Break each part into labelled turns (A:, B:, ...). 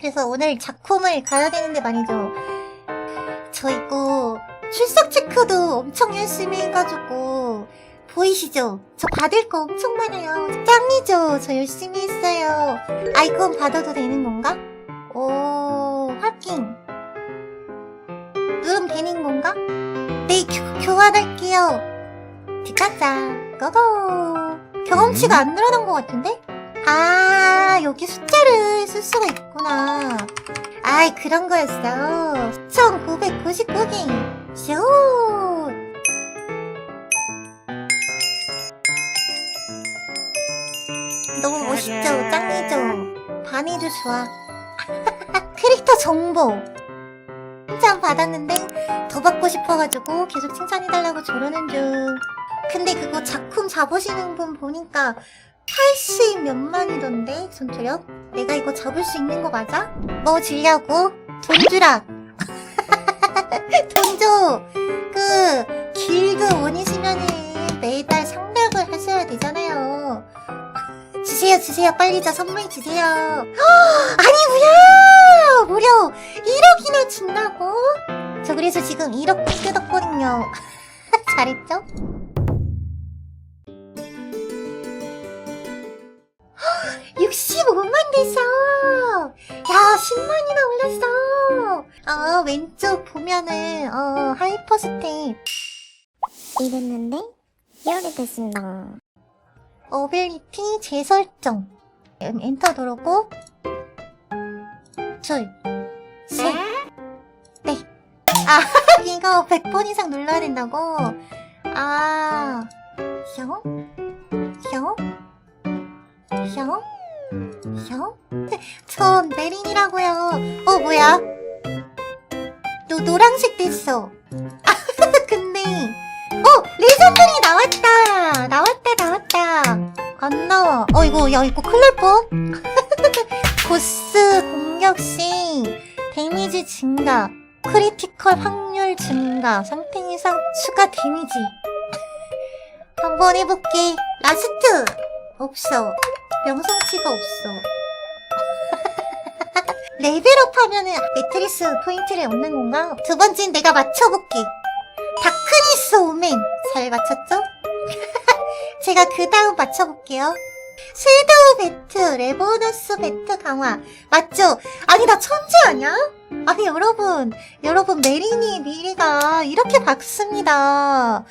A: 그래서 오늘 작품을 가야 되는데 말이죠. 저 이거 출석 체크도 엄청 열심히 해가지고 보이시죠? 저 받을 거 엄청 많아요. 짱이죠? 저 열심히 했어요. 아이콘 받아도 되는 건가? 오, 확인. 누르면 되는 건가? 네, 교, 교환할게요. 들어가자. 고고. 경험치가 안 늘어난 것 같은데? 아, 여기 숫자를 쓸 수가 있구나. 아이, 그런 거였어. 1999개. 슛! 너무 멋있죠? 짱이죠? 반이도 좋아. 캐릭터 정보. 칭찬 받았는데 더 받고 싶어가지고 계속 칭찬해달라고 조르는 중. 근데 그거 작품 잡으시는 분 보니까 80 몇만이던데 전투력? 내가 이거 잡을 수 있는 거 맞아? 뭐 주려고? 돈 주라. 돈 줘. 그 길드 원이시면은 매달 상담을 하셔야 되잖아요. 주세요, 주세요. 빨리 저 선물 주세요. 헉, 아니, 뭐야! 무려 1억이나 준다고? 저 그래서 지금 1억 뜯었거든요. 잘했죠? 헉, 65만 됐어! 야, 10만이나 올랐어! 어, 왼쪽 보면은, 어, 하이퍼 스텝.
B: 이랬는데 열이 됐습니다.
A: 어빌리티 재설정. 엔- 엔터 누르고, 둘, 셋, 넷. 아, 이거 100번 이상 눌러야 된다고? 아, 형? 형? 형? 형? 전 메린이라고요. 어, 뭐야? 너 노란색 됐어. 아, 근데, 어, 레전드리 나왔다. 나왔다, 나왔다. 안 나와. 어, 이거, 야, 이거 큰일 날 뻔. 보스 공격 시 데미지 증가, 크리티컬 확률 증가, 상태 이상 추가 데미지. 한번 해볼게. 라스트! 없어. 명성치가 없어. 레벨업 하면은 매트리스 포인트를 얻는 건가? 두 번째는 내가 맞춰볼게. 다크니스 오멘. 잘 맞췄죠? 제가 그 다음 맞춰볼게요. 섀도우 배트, 레보너스 배트 강화. 맞죠? 아니, 나 천재 아니야? 아니, 여러분. 여러분, 메리니 미리가 이렇게 박습니다.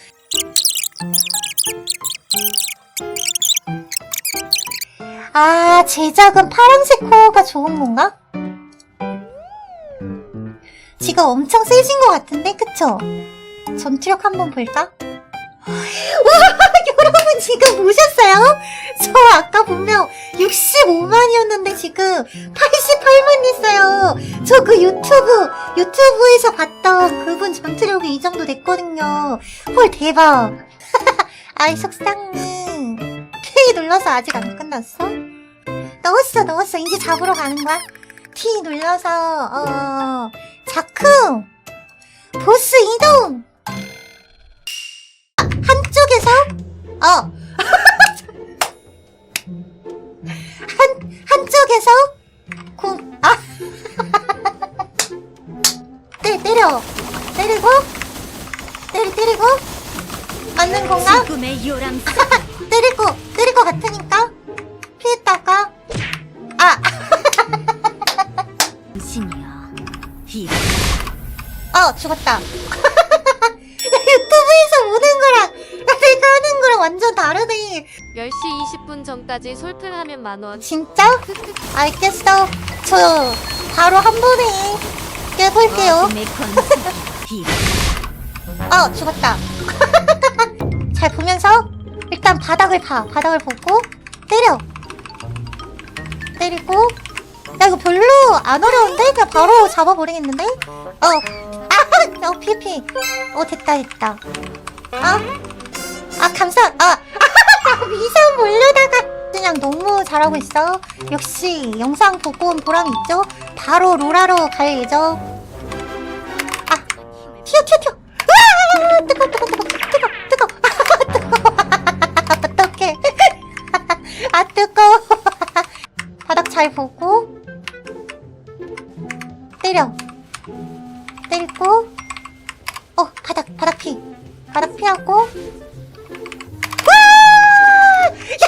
A: 아, 제작은 파란색 코어가 좋은 건가? 지금 엄청 세신 것 같은데, 그쵸? 전투력 한번 볼까? 와, 여러분 지금 보셨어요? 저 아까 분명 65만이었는데 지금 88만 됐어요. 저 그 유튜브, 유튜브에서 봤던 그분 전투력이 이 정도 됐거든요. 헐, 대박. 아이, 속상해. 눌러서 아직 안 끝났어? 넣었어, 넣었어. 이제 잡으러 가는 거야. T 눌러서, 어, 작품! 보스 이동! 한쪽에서 어. 한 한쪽에서 공 아. 때 때려. 때리고 때리 때리고 맞는 건가? 때리고 것 같으니까 피했다가 아.
B: 신이야.
A: 이어 죽었다. 유튜브에서 보는 거랑 내가 하는 거랑 완전 다르네.
C: 10시 20분 전까지 솔플하면 만원.
A: 진짜? 알겠어. 저 바로 한 번에 깨볼게요.
B: 어,
A: 죽었다. 잘 보면서 일단 바닥을 봐. 바닥을 보고 때려. 때리고 야 이거 별로 안 어려운데? 그냥 바로 잡아버리겠는데? 어. 아! 어, 피피. 어, 됐다, 됐다. 아? 아, 감사, 아! 나 미션 몰려다가 그냥 너무 잘하고 있어. 역시 영상 보고 온 보람이 있죠? 바로 로라로 갈 예정. 아, 튀어, 튀어, 튀어. 으아! 뜨거, 뜨거, 뜨거. 뜨거. 바닥 잘 보고. 때려. 때리고, 어, 바닥, 바닥 피. 바닥 피하고. 와! 야,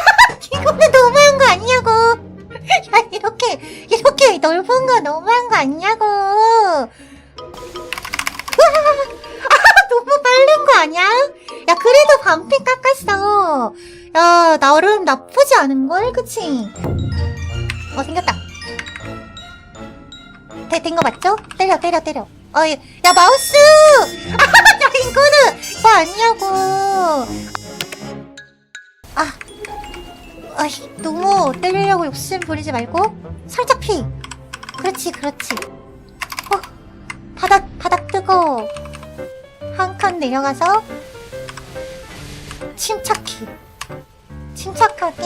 A: 이거는 너무한 거 아니냐고. 야, 이렇게, 이렇게 넓은 거 너무한 거 아니냐고. 와! 아, 너무 빠른 거 아니야? 야, 그래도 반피 깎았어. 야, 나름 나쁘지 않은걸? 그치? 어, 생겼다. 되, 된거 맞죠? 때려, 때려, 때려. 어, 야, 야, 마우스! 아, 야, 이거는, 뭐 아니냐고. 아, 아이, 너무 때리려고 욕심 부리지 말고, 살짝 피. 그렇지, 그렇지. 어, 바닥, 바닥 뜨거. 한 칸 내려가서, 침착히. 침착하게.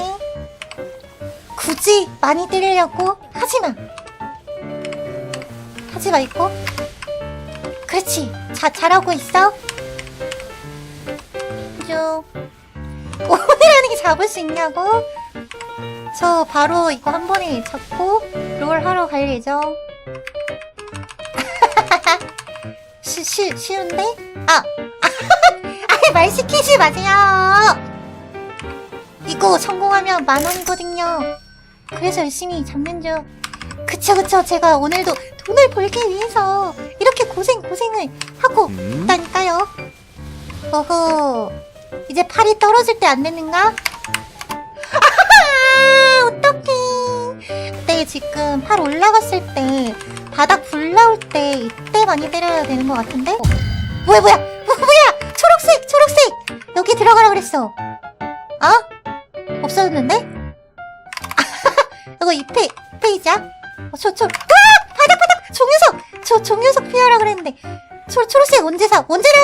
A: 굳이 많이 때리려고 하지 마. 하지 말고. 그렇지. 자, 잘하고 있어. 쭉. 오늘 하는 게 잡을 수 있냐고? 저 바로 이거 한 번에 잡고 롤 하러 갈 예정. 쉬, 쉬, 쉬운데? 아! 아, 말 시키지 마세요! 이거 성공하면 만 원이거든요. 그래서 열심히 잡는 중. 그쵸, 그쵸. 제가 오늘도 돈을 벌기 위해서 이렇게 고생, 고생을 하고 있다니까요. 어허. 이제 팔이 떨어질 때 안 되는가? 아, 어떡해. 그때 지금 팔 올라갔을 때, 바닥 불 나올 때, 이때 많이 때려야 되는 것 같은데? 어, 뭐야, 뭐야! 초록색! 여기 들어가라 그랬어. 어? 없어졌는데? 이거 이 페, 페이지야? 어, 저, 저, 아! 바닥, 바닥! 종유석! 저, 종유석 피하라 그랬는데. 초, 초록색 언제 사? 언제 나?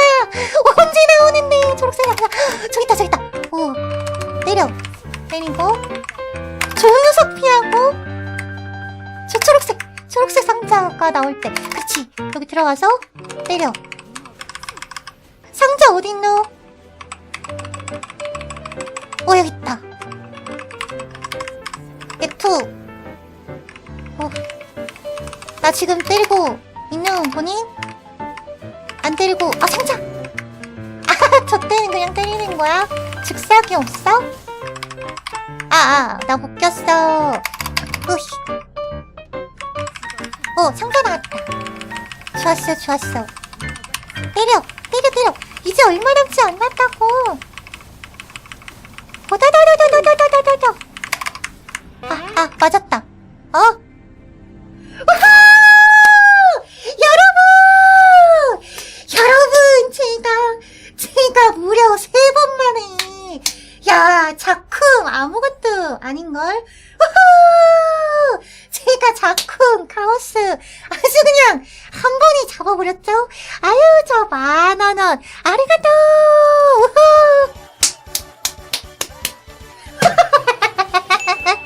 A: 언제 나오는데? 초록색 나 저기 있다, 저기 있다. 오, 때려. 때리고. 종유석 피하고. 저 초록색, 초록색 상자가 나올 때. 그렇지. 여기 들어가서 때려. 어딨노? 어, 여기 있다. F. 어. 나 지금 때리고 있는 본인? 안 때리고, 아, 상자! 아, 저 때는 그냥 때리는 거야? 즉사기 없어? 아, 아, 나 못 꼈어. 으히. 어, 상자 나왔다. 좋았어, 좋았어. 때려. 이제 얼마 남지 안 났다고. 오다다다다다다다다다. 아, 아, 맞았 카오스. 아주 그냥 한 번에 잡아버렸죠? 아유 저 만원원. 아리가또! 우후!